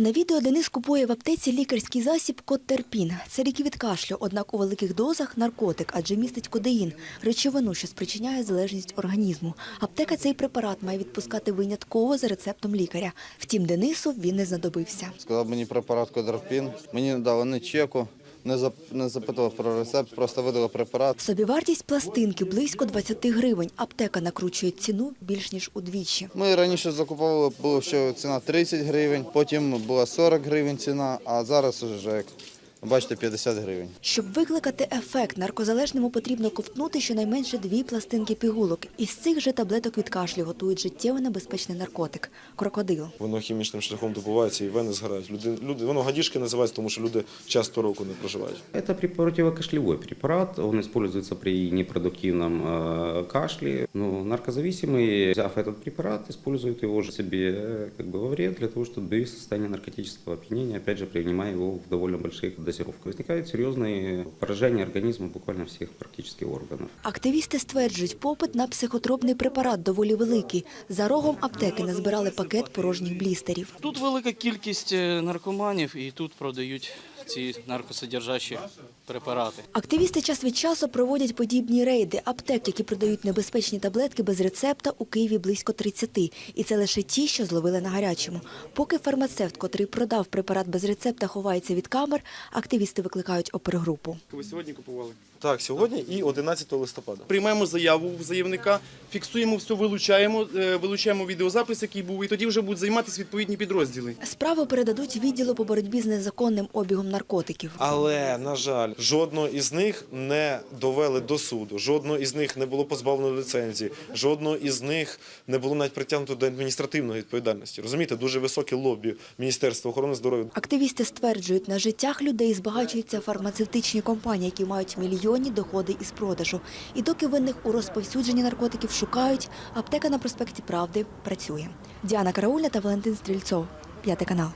На відео Денис купує в аптеці лікарський засіб Коттерпін. Це ліки від кашлю, однак у великих дозах наркотик, адже містить кодеїн – речовину, що спричиняє залежність організму. Аптека цей препарат має відпускати винятково за рецептом лікаря. Втім, Денису він не знадобився. Сказав мені препарат Коттерпін, Мені не дали ні чеку, не, зап... запитував про рецепт, просто видали препарат. Собівартість пластинки близько 20 гривень. Аптека накручує ціну більш ніж удвічі. Ми раніше закуповували, було ще ціна 30 гривень, потім була 40 гривень ціна, а зараз вже, як бачите, 50 гривень. Щоб викликати ефект, наркозалежному потрібно ковтнути щонайменше дві пластинки пігулок. Із цих же таблеток від кашлю готують життєво небезпечний наркотик – крокодил. Воно хімічним шляхом добувається і вени згорають. Люди, люди, воно гадішки називається, тому що люди часто року не проживають. Это при- противокашлевой препарат, он используется при непродуктивном э, кашле. Но наркозависимый, взяв этот препарат, использует его же себе э, как бы во вред для того, чтобы довести состояние наркотического опьянения, опять же, принимая его в довольно больших дозировках. Возникают серйозні пораження организма буквально всех практически органов. Активісти стверджують, попит на психотропний препарат доволі великий. За рогом аптеки назбирали пакет порожніх блістерів. Тут велика кількість е, наркоманів і тут продають ці наркосодержащі препарати. Активісти час від часу проводять подібні рейди. Аптек, які продають небезпечні таблетки без рецепта, у Києві близько 30. І це лише ті, що зловили на гарячому. Поки фармацевт, котрий продав препарат без рецепта, ховається від камер, активісти викликають опергрупу. Ви сьогодні купували? Так, сьогодні і 11 листопада. Приймаємо заяву в заявника, фіксуємо все, вилучаємо, е, вилучаємо відеозапис, який був, і тоді вже будуть займатися відповідні підрозділи. Справу передадуть відділу по боротьбі з незаконним обігом наркотиків. Але, на жаль, жодного із них не довели до суду, жодного із них не було позбавлено ліцензії, жодного із них не було навіть притягнуто до адміністративної відповідальності. Розумієте, дуже високе лобі Міністерства охорони здоров'я. Активісти стверджують, на життях людей збагачуються фармацевтичні компанії, які мають мільйонні доходи із продажу. І доки винних у розповсюдженні наркотиків шукають, аптека на проспекті Правди працює. Діана Караульна та Валентин Стрільцов. П'ятий канал.